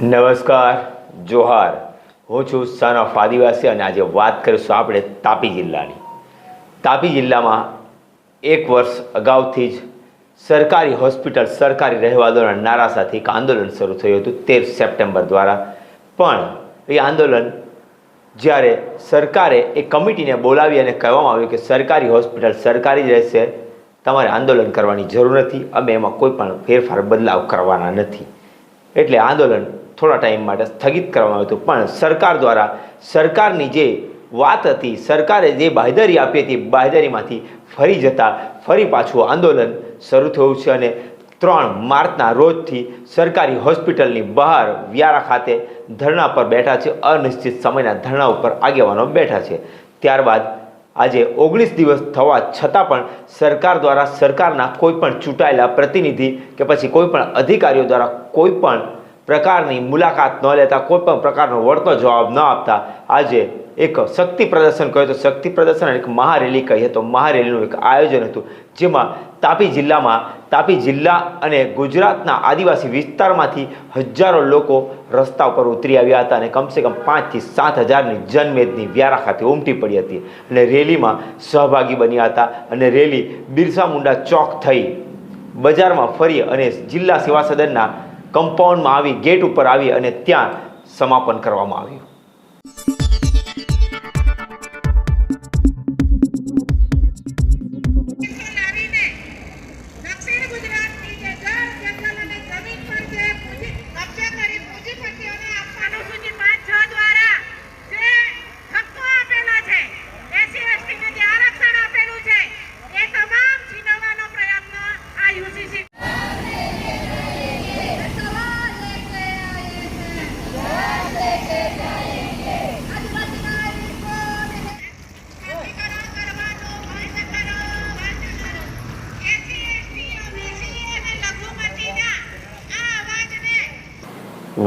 નમસ્કાર, જોહાર. હું છું સન ઓફ આદિવાસી અને આજે વાત કરીશું આપણે તાપી જિલ્લાની. તાપી જિલ્લામાં એક વર્ષ અગાઉથી જ સરકારી હોસ્પિટલ, સરકારી રહેવાદોના નારા સાથે એક આંદોલન શરૂ થયું હતું તેર સપ્ટેમ્બર દ્વારા. પણ એ આંદોલન જ્યારે સરકારે એ કમિટીને બોલાવી અને કહેવામાં આવ્યું કે સરકારી હોસ્પિટલ સરકારી જ રહેશે, તમારે આંદોલન કરવાની જરૂર નથી, અમે એમાં કોઈ પણ ફેરફાર, બદલાવ કરવાના નથી. એટલે આંદોલન થોડા ટાઈમ માટે સ્થગિત કરવામાં આવ્યું હતું. પણ સરકાર દ્વારા સરકારની જે વાત હતી, સરકારે જે બાંહેધરી આપી હતી, બાંહેધરીમાંથી ફરી જતા, ફરી પાછું આંદોલન શરૂ થયું છે અને ત્રણ માર્ચના રોજથી સરકારી હોસ્પિટલની બહાર વ્યારા ખાતે ધરણા પર બેઠા છે, અનિશ્ચિત સમયના ધરણા ઉપર આગેવાનો બેઠા છે. ત્યારબાદ આજે ઓગણીસ દિવસ થવા છતાં પણ સરકાર દ્વારા સરકારના કોઈ પણ ચૂંટાયેલા પ્રતિનિધિ કે પછી કોઈ પણ અધિકારીઓ દ્વારા કોઈ પણ પ્રકારની મુલાકાત ન લેતા કોઈ પણ પ્રકારનો વળતો જવાબ ન આપતા, આજે એક શક્તિ પ્રદર્શન કહ્યું તો શક્તિ પ્રદર્શન અને એક મહારેલી કહીએ તો મહારેલીનું એક આયોજન હતું, જેમાં તાપી જિલ્લામાં, તાપી જિલ્લા અને ગુજરાતના આદિવાસી વિસ્તારમાંથી હજારો લોકો રસ્તા ઉપર ઉતરી આવ્યા હતા અને કમસે કમ પાંચથી સાત હજારની જનમેદની વ્યારા ખાતે ઉમટી પડી હતી અને રેલીમાં સહભાગી બન્યા હતા અને રેલી બિરસા મુંડા ચોક થઈ બજારમાં ફરી અને જિલ્લા સેવા સદનના કમ્પાઉન્ડમાં આવી ગેટ ઉપર આવી અને ત્યાં સમાપન કરવામાં આવ્યું.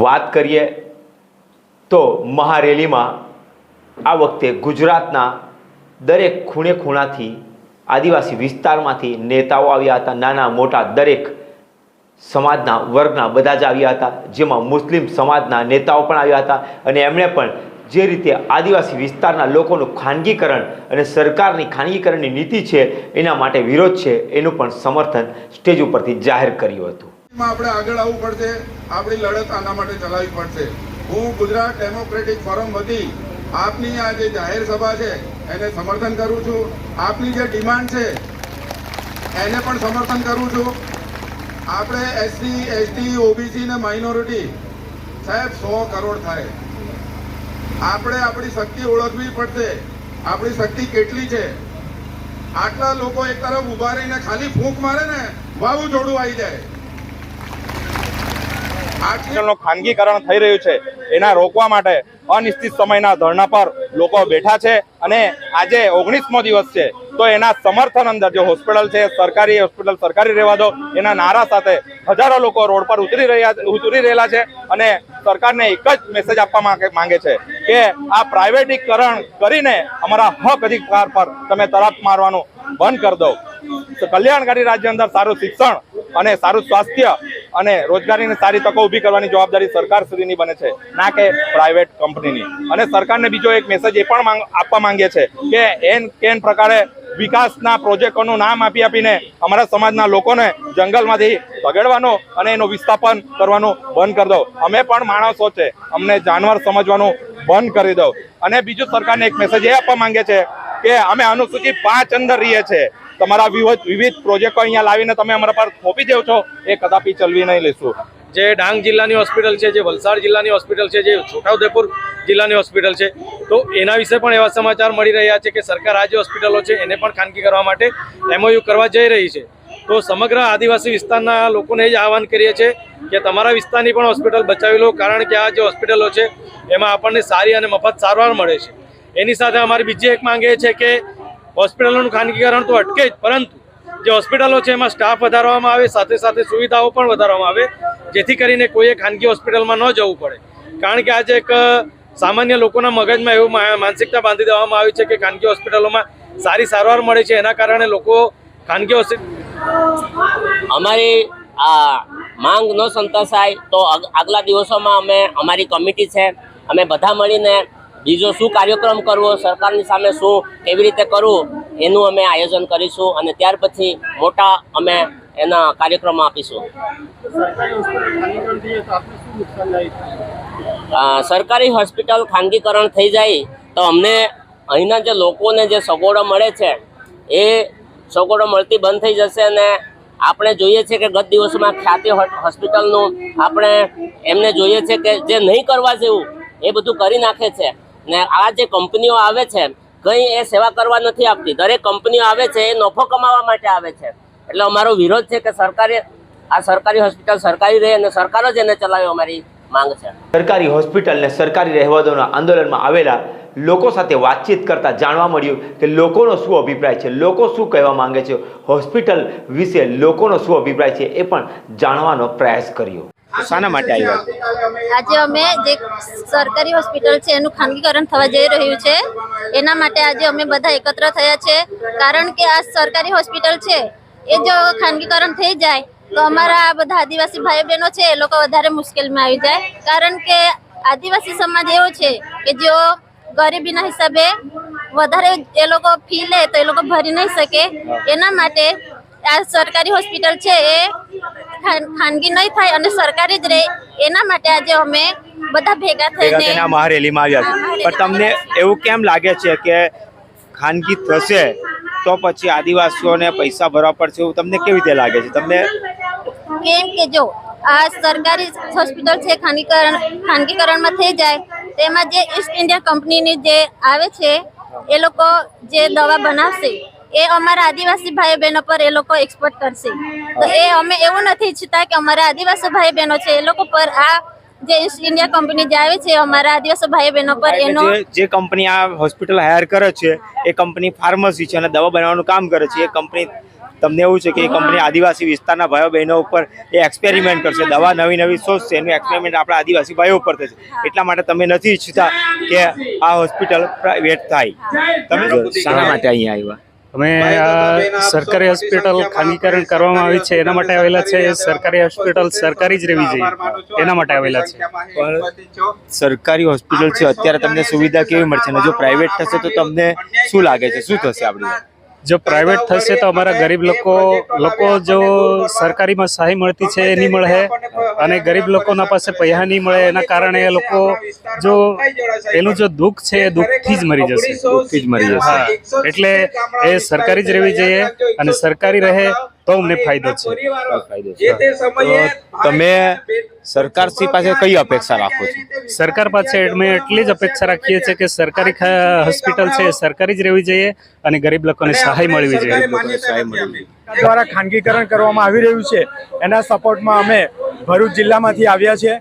વાત કરીએ તો મહારેલીમાં આ વખતે ગુજરાતના દરેક ખૂણે ખૂણાથી આદિવાસી વિસ્તારમાંથી નેતાઓ આવ્યા હતા, નાના મોટા દરેક સમાજના વર્ગના બધા જ આવ્યા હતા, જેમાં મુસ્લિમ સમાજના નેતાઓ પણ આવ્યા હતા અને એમણે પણ જે રીતે આદિવાસી વિસ્તારના લોકોનું ખાનગીકરણ અને સરકારની ખાનગીકરણની નીતિ છે એના માટે વિરોધ છે એનું પણ સમર્થન સ્ટેજ ઉપરથી જાહેર કર્યું હતું. આપણે આગળ આવવું પડશે. આપણી લડત આના માટે ચલાવવી પડશે. હું ગુજરાત ડેમોક્રેટિક ફોરમ વતી આપની આ જે જાહેર સભા છે, એને સમર્થન કરું છું. આપની જે ડિમાન્ડ છે, એને પણ સમર્થન કરું છું. આપણે એસસી એસટી ઓબીસી ને માઇનોરિટી સાહેબ, સો કરોડ થાય. આપણે આપણી શક્તિ ઓળખવી પડશે. આપણી શક્તિ કેટલી છે? આટલા લોકો એક તરફ ઊભા રહીને ખાલી ફૂંક મારે ને વાવું જોડું આવી જાય. હોસ્પિટલનું ખાનગીકરણ થઈ રહ્યું છે. એના રોકવા માટે અનિશ્ચિત સમયના ધરણા પર લોકો બેઠા છે અને આજે ઓગણીસમો દિવસ છે. તો એના સમર્થન અંદર જે હોસ્પિટલ છે, સરકારી હોસ્પિટલ, સરકારી રહેવા દો એના નારા સાથે હજારો લોકો રોડ પર ઉતરી રહ્યા ઉતરી રહેલા છે અને સરકારને એક જ મેસેજ આપવા માંગે છે કે આ પ્રાઇવેટીકરણ કરીને અમારા હક અધિકાર પર તમે તરફ મારવાનું બંધ કરી દો. કલ્યાણકારી રાજ્ય અંદર સારું શિક્ષણ અને સારું સ્વાસ્થ્ય અને રોજગારીની સારી તકો ઊભી કરવાની જવાબદારી સરકાર સુધીની બને છે, ના કે પ્રાઇવેટ કંપનીની અને સરકારને બીજો એક મેસેજ એ પણ આપવા માંગે છે કે એન, કેન પ્રકારે વિકાસના પ્રોજેક્ટોનું નામ આપી આપીને અમારા સમાજના લોકોને જંગલમાંથી ભગાડવાનું અને એનું વિસ્થાપન કરવાનું બંધ કરી દો. અમે પણ માણસો છે, અમને જાનવર સમજવાનું બંધ કરી દો. અને બીજું સરકારને એક મેસેજ એ આપવા માંગે છે કે અમે અનુસૂચિત પાંચ અંદર રહીએ છીએ તમારા વિવિધ વિવિધ પ્રોજેક્ટો અહીંયા લાવીને તમે અમારા પર થોપી દેવ છો, એ કદાપી ચલવી નહીં લેશું. જે ડાંગ જિલ્લાની હોસ્પિટલ છે, જે વલસાડ જિલ્લાની હોસ્પિટલ છે, જે છોટાઉદેપુર જિલ્લાની હોસ્પિટલ છે, તો એના વિશે પણ એવા સમાચાર મળી રહ્યા છે કે સરકાર આ જે હોસ્પિટલો છે, એને પણ ખાનગી કરવા માટે એમઓયુ કરવા જઈ રહી છે. તો સમગ્ર આદિવાસી વિસ્તારના લોકોને જ આહવાન કરીએ છીએ કે તમારા વિસ્તારની પણ હોસ્પિટલ બચાવી લો, કારણ કે આ જે હોસ્પિટલો છે, એમાં આપણને સારી અને મફત સારવાર મળે છે. એની સાથે અમારી બીજી એક માંગ એ છે કે હોસ્પિટલોનું ખાનગીકરણ તો અટકે જ, પરંતુ જે હોસ્પિટલો છે એમાં સ્ટાફ વધારવામાં આવે, સાથે સાથે સુવિધાઓ પણ વધારવામાં આવે, જેથી કરીને કોઈએ ખાનગી હોસ્પિટલમાં ન જવું પડે. કારણ કે આજે એક સામાન્ય લોકોના મગજમાં એવું માનસિકતા બાંધી દેવામાં આવી છે કે ખાનગી હોસ્પિટલોમાં સારી સારવાર મળે છે, એના કારણે લોકો ખાનગી હોસ્પિટલ અમારી આ માંગ ન સંતોષાય, તો આગલા દિવસોમાં અમે, અમારી કમિટી છે, અમે બધા મળીને બીજો શું કાર્યક્રમ કરવો, સરકારની સામે શું કેવી રીતે કરવું, એનું અમે આયોજન કરીશું અને ત્યાર પછી મોટા અમે એના કાર્યક્રમો આપીશું. સરકારી હોસ્પિટલ ખાનગીકરણ થઈ જાય તો અમને અહીંના જે લોકોને જે સગવડો મળે છે, એ સગવડો મળતી બંધ થઈ જશે અને આપણે જોઈએ છે કે ગત દિવસોમાં ખ્યાતિ હોસ્પિટલનું આપણે એમને જોઈએ છે કે જે નહીં કરવા જેવું, એ બધું કરી નાખે છે. ને આ જે કંપનીઓ આવે છે, કંઈ એ સેવા કરવા નથી આપતી. દરેક કંપનીઓ આવે છે, એ નફો કમાવા માટે આવે છે. એટલે અમારો વિરોધ છે કે સરકારે, આ સરકારી હોસ્પિટલ સરકારી રહે અને સરકાર જ એને ચલાવે અમારી માંગ છે. સરકારી હોસ્પિટલને સરકારી રહેવાદોના આંદોલનમાં આવેલા લોકો સાથે વાતચીત કરતા જાણવા મળ્યું કે લોકોનો શું અભિપ્રાય છે, લોકો શું કહેવા માંગે છે. હોસ્પિટલ વિશે લોકોનો શું અભિપ્રાય છે એ પણ જાણવાનો પ્રયાસ કર્યો. શાના માટે આવ્યા આજે અમે જે સરકારી હોસ્પિટલ છે, એનું ખાનગીકરણ થવા જઈ રહ્યું છે. એના માટે આજે અમે બધા એકત્ર થયા છે. કારણ કે આ સરકારી હોસ્પિટલ છે, એ જો ખાનગીકરણ થઈ જાય, તો અમારા બધા આદિવાસી ભાઈ બહેનો છે, એ લોકો વધારે મુશ્કેલમાં આવી જાય. કારણ કે આદિવાસી સમાજ એવો છે કે જેઓ ગરીબીના હિસાબે વધારે એ લોકો ફી લે, તો એ લોકો ભરી નહીં શકે. એના માટે આ સરકારી હોસ્પિટલ છે, એ ખાનગી નહીં થાય અને સરકારી જ રહે. એના માટે આજે અમે બધા ભેગા થઈને આ મહારેલીમાં આવ્યા છે. પણ તમને એવું કેમ લાગે છે કે ખાનગી થશે તો પછી આદિવાસીઓને પૈસા ભરવા પડશે એવું તમને કેવી રીતે લાગે છે? તમને કેમ કે જો આ સરકારી હોસ્પિટલ છે ખાનગીકરણ ખાનગીકરણમાં થઈ જાય. તેમાં જે ઈસ્ટ ઇન્ડિયા કંપનીની જે આવે છે એ લોકો જે દવા બનાવશે એ અમારા આદિવાસી ભાઈ બહેનો પર એ લોકો એક્સપોર્ટ કરશે. તો એ અમે એવું નથી ઈચ્છતા કે અમારા આદિવાસી ભાઈ બહેનો છે એ લોકો પર આ જે ઇન્ડિયા કંપની જે આવે છે અમારા આદિવાસી ભાઈ બહેનો પર એનો જે જે કંપની આ હોસ્પિટલ હાયર કરે છે એ કંપની ફાર્મસી છે અને દવા બનાવવાનું કામ કરે છે એ કંપની તમને એવું છે કે એ કંપની આદિવાસી વિસ્તારના ભાઈઓ બહેનો ઉપર એ એક્સપેરિમેન્ટ કરશે દવા નવી નવી શોધશે એનું એક્સપેરિમેન્ટ આપણા આદિવાસી ભાઈઓ ઉપર થશે. એટલા માટે તમે નથી ઈચ્છતા કે આ હોસ્પિટલ પ્રાઇવેટ થાય. તમે શાના માટે અહીંયા આવ્યા. અમે આ સરકારી હોસ્પિટલ ખાનગીકરણ કરવામાં આવી છે. એના માટે આવેલા છે સરકારી હોસ્પિટલ સરકારી જ રહેવી જોઈએ. એના માટે આવેલા છે. સરકારી હોસ્પિટલ છે અત્યારે તમને સુવિધા કેવી મળશે અને જો પ્રાઇવેટ થશે તો તમને શું લાગે છે? શું થશે આપણી જો પ્રાઇવેટ થશે તો અમારા ગરીબ લોકો લોકો જો સરકારીમાં સહાય મળતી છે એ નહીં મળે અને ગરીબ લોકોના પાસે પૈસા નહીં મળે એના કારણે એ લોકો જો એનું જો દુઃખ છે એ દુઃખથી જ મરી જશે દુઃખથી જ મરી જશે. એટલે એ સરકારી જ રહેવી જોઈએ અને સરકારી રહે તો અમને ફાયદો છે. તમે સરકારશ્રી પાસે કઈ અપેક્ષા રાખો છો? સરકાર પાસે અમે એટલી જ અપેક્ષા રાખીએ છીએ કે સરકારી હોસ્પિટલ છે એ સરકારી જ રહેવી જોઈએ અને ગરીબ લોકોને સહાય મળવી જોઈએ. લોકોને સહાય મળવી દ્વારા ખાનગીકરણ કરવામાં આવી રહ્યું છે. એના સપોર્ટમાં અમે ભરૂચ જિલ્લામાંથી આવ્યા છે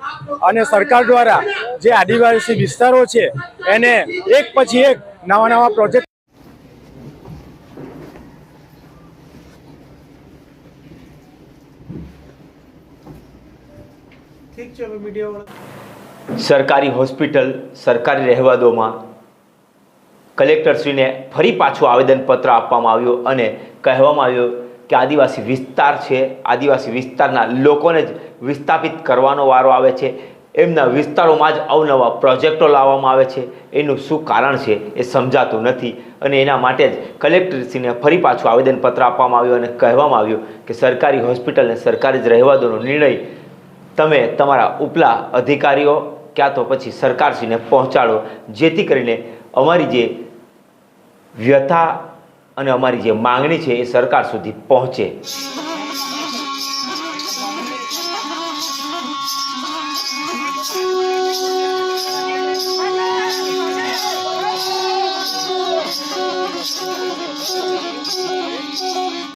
અને સરકાર દ્વારા જે આદિવાસી વિસ્તારો છે એને એક પછી એક નવા નવા પ્રોજેક્ટ સરકારી હોસ્પિટલ, સરકારી રહેવાદોમાં કલેક્ટરશ્રીને ફરી પાછું આવેદનપત્ર આપવામાં આવ્યું અને કહેવામાં આવ્યું કે આદિવાસી વિસ્તાર છે. આદિવાસી વિસ્તારના લોકોને જ વિસ્થાપિત કરવાનો વારો આવે છે. એમના વિસ્તારોમાં જ અવનવા પ્રોજેક્ટો લાવવામાં આવે છે. એનું શું કારણ છે એ સમજાતું નથી અને એના માટે જ કલેક્ટરશ્રીને ફરી પાછું આવેદનપત્ર આપવામાં આવ્યું અને કહેવામાં આવ્યું કે સરકારી હોસ્પિટલને સરકારી જ રહેવાદોનો નિર્ણય તમે તમારા ઉપલા અધિકારીઓ, ક્યાં તો પછી સરકારશ્રીને પહોંચાડો, જેથી કરીને અમારી જે વ્યથા અને અમારી જે માંગણી છે એ સરકાર સુધી પહોંચે.